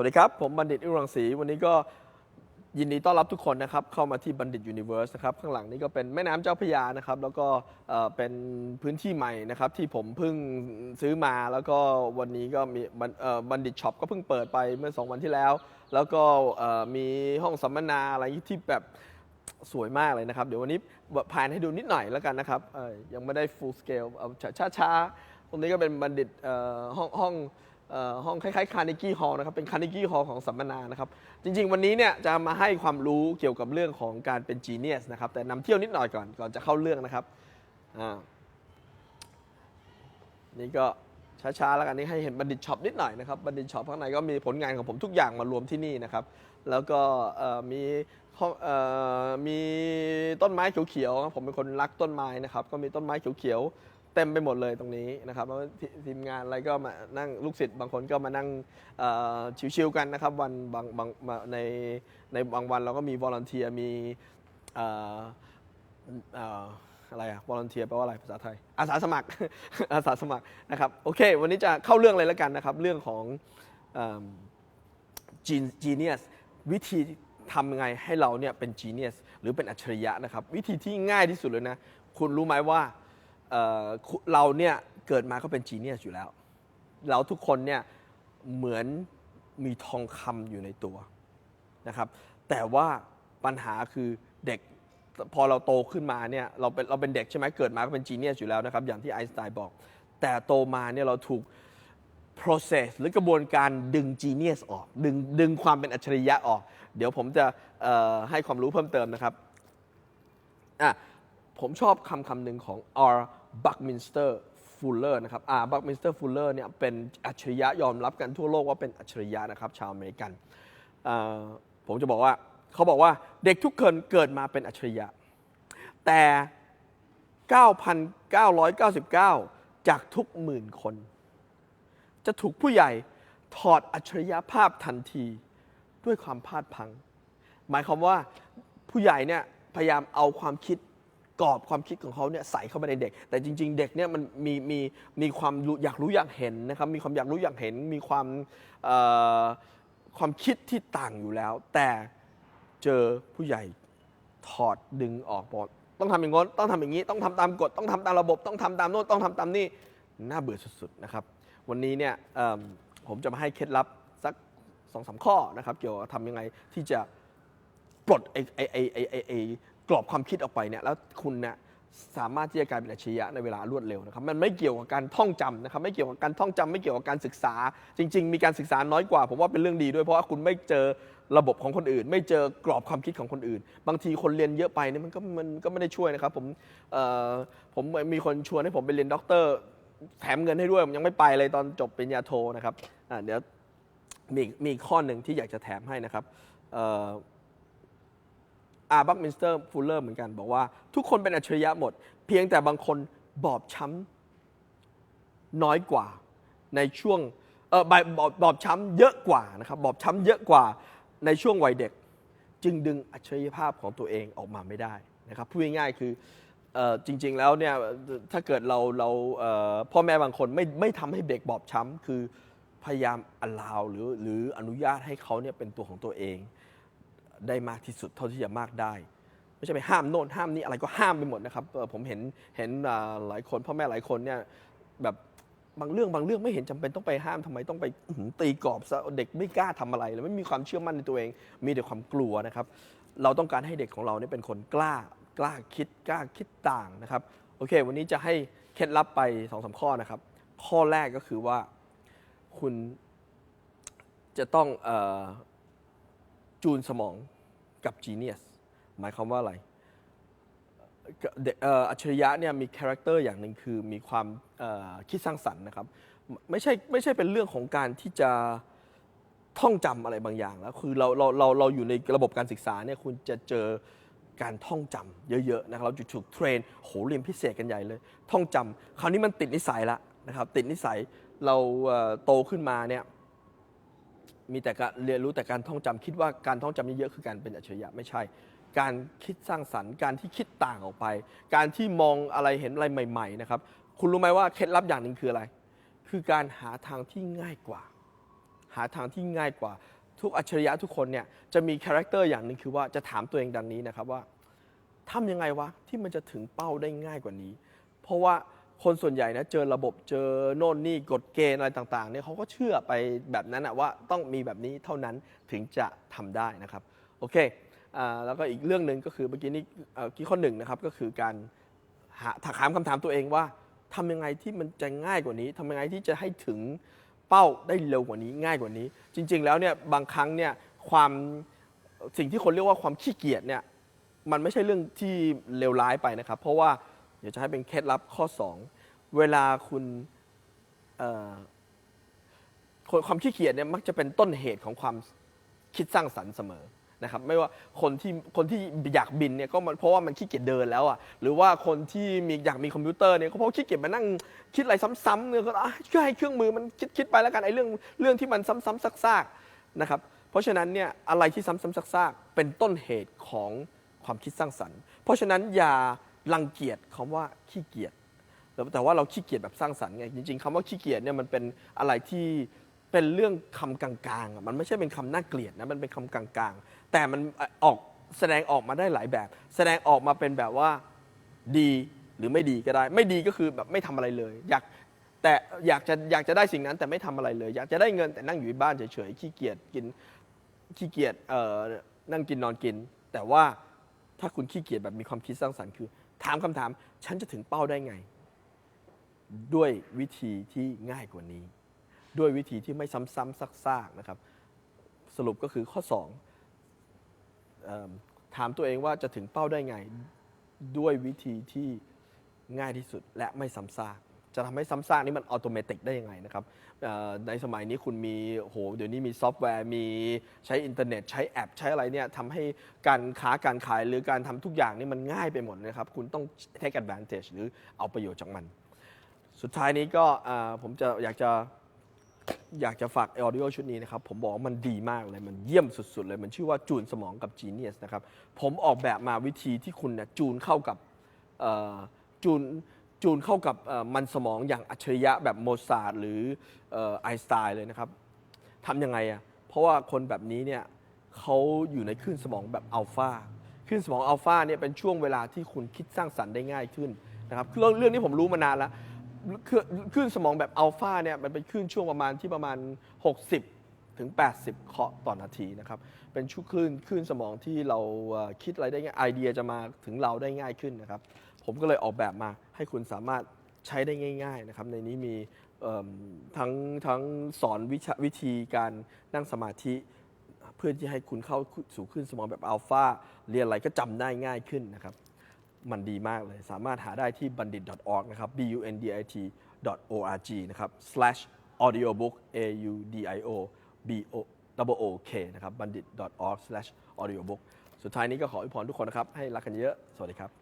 วัสดีครับ ผมบัณฑิตอิรังศรีวันนี้ก็ยินดีต้อนรับทุกคนนะครับ เข้ามาที่บัณฑิตยูนิเว r ร์สนะครับ ข้างหลังนี้ก็เป็นแม่น้ำเจ้าพระยานะครับ แล้วก็เป็นพื้นที่ใหม่นะครับ ที่ผมเพิ่งซื้อมาแล้วก็วันนี้ก็มีบัณฑิตช็อปก็เพิ่งเปิดไปเมื่อ 2 วันที่แล้ว แล้วก็มีห้องสัมมนาอะไรที่แบบสวยมากเลยนะครับ เดี๋ยววันนี้ผ่านให้ดูนิดหน่อยแล้วกันนะครับยังไม่ได้ full scale เอาช้าๆตรงนี้ก็เป็นบัณฑิตห้องห้องอ่อ ห้องคล้ายๆคาร์เนกี้ฮอล์นะครับเป็นคาร์เนกี้ฮอล์ของสัมมนานะครับจริงๆ วันนี้เนี่ยจะมาให้ความรู้เกี่ยวกับเรื่องของการเป็นจีเนียสนะครับแต่นำเที่ยวนิดหน่อยก่อนก่อนจะเข้าเรื่องนะครับนี่ก็ช้าๆแล้วกันนี่ให้เห็นบัณฑิตช็อปนิดหน่อยนะครับบัณฑิตช็อปข้างในก็มีผลงานของผมทุกอย่างมารวมที่นี่นะครับแล้วก็มีมีต้นไม้เขียวๆผมเป็นคนรักต้นไม้นะครับก็มีต้นไม้เขียวๆ เต็มไปหมดเลยตรงนี้นะครับแล้วททีมงานอะไรก็มานั่งลูกศิษย์บางคนก็มานั่งเอ่อชิวๆกันนะครับวันบางบางมาในในบางวันเราก็มีวอล n นเทียมีเอ่อเอ่ออะไรอะวอล n นเทียแปลว่าอะไรภาษาไทย อาสาสมัคร อาสาสมัครนะครับโอเค วันนี้จะเข้าเรื่องเลยแล้วกันนะครับ เรื่องของจีเนียสวิธีทำยังไงให้เราเนี่ยเป็นจีเนียสหรือเป็นอัจฉริยะนะครับ วิธีที่ง่ายที่สุดเลยนะ คุณรู้ไหมว่า เอ่อเราเนี่ยเกิดมาก็เป็นจีเนียสอยู่แล้ว เราทุกคนเนี่ยเหมือนมีทองคำอยู่ในตัวนะครับ แต่ว่าปัญหาคือเด็กพอเราโตขึ้นมาเนี่ยเราเป็นเราเป็นเด็กใช่ไหมเกิดมาก็เป็นจีเนียสอยู่แล้วนะครับ อย่างที่ไอน์สไตน์บอก แต่โตมาเนี่ยเราถูก process หรือกระบวนการดึง genius ออก ดึงดึงความเป็นอัจฉริยะออก เดี๋ยวผมจะให้ความรู้เพิ่มเติมนะครับอะผมชอบคำคำหนึ่งของ R. Buckminster Fuller นะครับ R. Buckminster Fuller เนี่ยเป็นอัจฉริยะยอมรับกันทั่วโลกว่าเป็นอัจฉริยะนะครับชาวอเมริกันผมจะบอกว่าเขาบอกว่าเด็กทุกคนเกิดมาเป็นอัจฉริยะ แต่ 9,999 จากทุกหมื่นคน จะถูกผู้ใหญ่ถอดอัจฉริยภาพทันทีด้วยความพลาดพัง หมายความว่าผู้ใหญ่เนี่ยพยายามเอาความคิด กรอบความคิดของเขาเนี่ยใส่เข้าไปในเด็ก แต่จริง ๆ เด็กเนี่ยมันมีมีมีความรู้อยากรู้อยากเห็นนะครับมีความอยากรู้อยากเห็น มีความเอ่อความคิดที่ต่างอยู่แล้ว แต่เจอผู้ใหญ่ถอดดึงออกบอกต้องทำอย่างง้นต้องทำอย่างนี้ต้องทำตามกฎต้องทำตามระบบต้องทำตามโน้นต้องทำตามนี่น่าเบื่อสุดๆนะครับวันนี้เนี่ยผมจะมาให้เคล็ดลับสักสองสามข้อนะครับเกี่ยวกับทำยังไงที่จะปลดไอไอ้ไอ้ไอ้ไอ้ไอ้ กรอบความคิดออกไปเนี่ยแล้วคุณเนี่ยสามารถที่จะกลายเป็นอัจฉริยะในเวลารวดเร็วนะครับมันไม่เกี่ยวกับการท่องจำนะครับไม่เกี่ยวกับการท่องจำไม่เกี่ยวกับการศึกษา จริง ๆ มีการศึกษาน้อยกว่า ผมว่าเป็นเรื่องดีด้วยเพราะว่าคุณไม่เจอระบบของคนอื่น ไม่เจอกรอบความคิดของคนอื่น บางทีคนเรียนเยอะไปเนี่ยมันก็มันก็ไม่ได้ช่วยนะครับผมเอ่อผมมีคนชวนให้ผมไปเรียนด็อกเตอร์แถมเงินให้ด้วยผมยังไม่ไปเลยตอนจบปริญญาโทนะครับอะเดี๋ยวมีมีอีกข้อหนึ่งที่อยากจะแถมให้นะครับเอาร์บักมินสเตอร์ฟูลเลอร์เหมือนกัน บอกว่าทุกคนเป็นอัจฉริยะหมด เพียงแต่บางคนบอบช้ำน้อยกว่าในช่วงเออบอบบอบช้ำเยอะกว่านะครับบอบช้ำเยอะกว่าในช่วงวัยเด็ก จึงดึงอัจฉริยภาพของตัวเองออกมาไม่ได้นะครับพูดง่ายๆคือจริงๆแล้วเนี่ยถ้าเกิดเราเราพ่อแม่บางคนไม่ไม่ทำให้เด็กบอบช้ำคือพยายามอลาวหรือหรืออนุญาตให้เขาเนี่ยเป็นตัวของตัวเอง ได้มากที่สุดเท่าที่จะมากได้ ไม่ใช่ไปห้ามโน่นห้ามนี้อะไรก็ห้ามไปหมดนะครับผมเห็นเห็นหลายคนพ่อแม่หลายคนเนี่ยแบบบางเรื่องบางเรื่องไม่เห็นจำเป็นต้องไปห้ามทำไมต้องไปตีกรอบซะเด็กไม่กล้าทำอะไรเลยไม่มีความเชื่อมั่นในตัวเอง มีแต่ความกลัวนะครับ เราต้องการให้เด็กของเราเนี่ยเป็นคนกล้ากล้าคิดกล้าคิดต่างนะครับโอเค วันนี้จะให้เคล็ดลับไปสองสามข้อนะครับ ข้อแรกก็คือว่าคุณจะต้องเออ จูนสมองกับ Genius หมายความว่าอะไรอัจฉริยะเนี่ยมีคาแรคเตอร์อย่างหนึ่งคือมีความคิดสร้างสรรค์นะครับไม่ใช่ไม่ใช่เป็นเรื่องของการที่จะท่องจำอะไรบางอย่างแล้วคือเราเราเราเราอยู่ในระบบการศึกษาเนี่ยคุณจะเจอการท่องจำเยอะๆนะครับเราจะถูกเทรนโหเรียนพิเศษกันใหญ่เลย ท่องจำคราวนี้มันติดนิสัยละนะครับติดนิสัยเราโตขึ้นมาเนี่ย มีแต่การเรียนรู้แต่การท่องจำคิดว่าการท่องจำเยอะๆคือการเป็นอัจฉริยะไม่ใช่ การคิดสร้างสรรค์ การที่คิดต่างออกไป การที่มองอะไรเห็นอะไรใหม่ๆนะครับคุณรู้ไหมว่าเคล็ดลับอย่างหนึ่งคืออะไร คือการหาทางที่ง่ายกว่า หาทางที่ง่ายกว่า ทุกอัจฉริยะทุกคนเนี่ยจะมีคาแรคเตอร์อย่างหนึ่งคือว่าจะถามตัวเองดังนี้นะครับว่าทำยังไงวะที่มันจะถึงเป้าได้ง่ายกว่านี้ เพราะว่า คนส่วนใหญ่นะเจอระบบเจอโน่นนี่กฎเกณฑ์อะไรต่างๆเนี่ยเขาก็เชื่อไปแบบนั้นอะว่าต้องมีแบบนี้เท่านั้นถึงจะทำได้นะครับโอเคอแล้วก็อีกเรื่องหนึ่งก็คือเมื่อกี้นี้กี้ข้อหนึ่งนะครับก็คือการหาถามคำถามตัวเองว่าทำยังไงที่มันจะง่ายกว่านี้ทำยังไงที่จะให้ถึงเป้าได้เร็วกว่านี้ง่ายกว่านี้ จริง ๆ แล้วเนี่ยบางครั้งเนี่ยความสิ่งที่คนเรียกว่าความขี้เกียจเนี่ยมันไม่ใช่เรื่องที่เลวร้ายไปนะครับ เพราะว่า เดี๋ยวจะให้เป็นเคล็ดลับข้อ 2 เวลาคุณความขี้เกียจเนี่ยมักจะเป็นต้นเหตุของความคิดสร้างสรรค์เสมอนะครับไม่ว่าคนที่คนที่อยากบินเนี่ยก็เพราะว่ามันขี้เกียจเดินแล้วอะหรือว่าคนที่มีอยากมีคอมพิวเตอร์เนี่ยก็เพราะขี้เกียจมานั่งคิดอะไรซ้ำๆเนี่ยก็ช่วยให้เครื่องมือมันคิดคิดไปแล้วกันไอ้เรื่องเรื่องที่มันซ้ำๆซากๆนะครับเพราะฉะนั้นเนี่ยอะไรที่ซ้ำๆซากๆเป็นต้นเหตุของความคิดสร้างสรรค์ เพราะฉะนั้นอย่า รังเกียจคำว่าขี้เกียจแต่ว่าเราขี้เกียจแบบสร้างสรรค์ไงจริง ๆคำว่าขี้เกียจเนี่ยมันเป็นอะไรที่เป็นเรื่องคำกลางๆ มันไม่ใช่เป็นคำน่าเกลียดนะมันเป็นคำกลางๆ แต่มันออกแสดงออกมาได้หลายแบบ แสดงออกมาเป็นแบบว่าดีหรือไม่ดีก็ได้ ไม่ดีก็คือแบบไม่ทำอะไรเลย อยากแต่อยากจะอยากจะได้สิ่งนั้นแต่ไม่ทำอะไรเลย อยากจะได้เงินแต่นั่งอยู่บ้านเฉยๆขี้เกียจกินขี้เกียจเอ่อนั่งกินนอนกิน แต่ว่าถ้าคุณขี้เกียจแบบมีความคิดสร้างสรรค์คือ ถามคำถาม ฉันจะถึงเป้าได้ไง ด้วยวิธีที่ง่ายกว่านี้ ด้วยวิธีที่ไม่ซ้ำๆซากๆนะครับ สรุปก็คือข้อ2เอิ่มถามตัวเองว่าจะถึงเป้าได้ไง ด้วยวิธีที่ง่ายที่สุดและไม่ซ้ำซาก จะทำให้ซ้ำซากนี้มันอัตโนมัติได้ยังไงนะครับในสมัยนี้คุณมีโหเดี๋ยวนี้มีซอฟต์แวร์มีใช้อินเทอร์เน็ต ใช้แอป ใช้อะไรเนี่ยทำให้การค้าการขายหรือการทำทุกอย่างนี่มันง่ายไปหมดนะครับ คุณต้อง take advantage หรือเอาประโยชน์จากมัน สุดท้ายนี้ก็ผมจะอยากจะอยากจะฝากออดิโอชุดนี้นะครับ ผมบอกว่ามันดีมากเลย มันเยี่ยมสุด ๆ เลย มันชื่อว่าจูนสมองกับ Genius นะครับ ผมออกแบบมาวิธีที่คุณเนี่ยจูนเข้ากับจูน จูนเข้ากับมันสมองอย่างอัจฉริยะแบบโมซาร์ทหรือไอสไตน์เลยนะครับทำยังไงอะเพราะว่าคนแบบนี้เนี่ยเขาอยู่ในคลื่นสมองแบบอัลฟาคลื่นสมองอัลฟาเนี่ยเป็นช่วงเวลาที่คุณคิดสร้างสรรค์ได้ง่ายขึ้นนะครับเรื่องเรื่องนี้ผมรู้มานานแล้วคลื่นสมองแบบอัลฟาเนี่ยมันเป็นคลื่นช่วงประมาณที่ประมาณ 60 ถึง 80 เคาะต่อนาทีนะครับเป็นช่วงคลื่นคลื่นสมองที่เราคิดอะไรได้ง่ายไอเดียจะมาถึงเราได้ง่ายขึ้นนะครับ ผมก็เลยออกแบบมาให้คุณสามารถใช้ได้ง่าย ๆนะครับ ในนี้มีทั้งทั้งสอนวิชาวิธีการนั่งสมาธิเพื่อที่ให้คุณเข้าสู่คลื่นสมองแบบอัลฟาเรียนอะไรก็จำได้ง่ายขึ้นนะครับ มันดีมากเลย สามารถหาได้ที่ bandit.org นะครับ b u n d i t org นะครับ slash audiobook a u d i o b o o o k นะครับ bandit.org slash audiobook สุดท้ายนี้ก็ขออวยพรทุกคนนะครับ ให้รักกันเยอะ สวัสดีครับ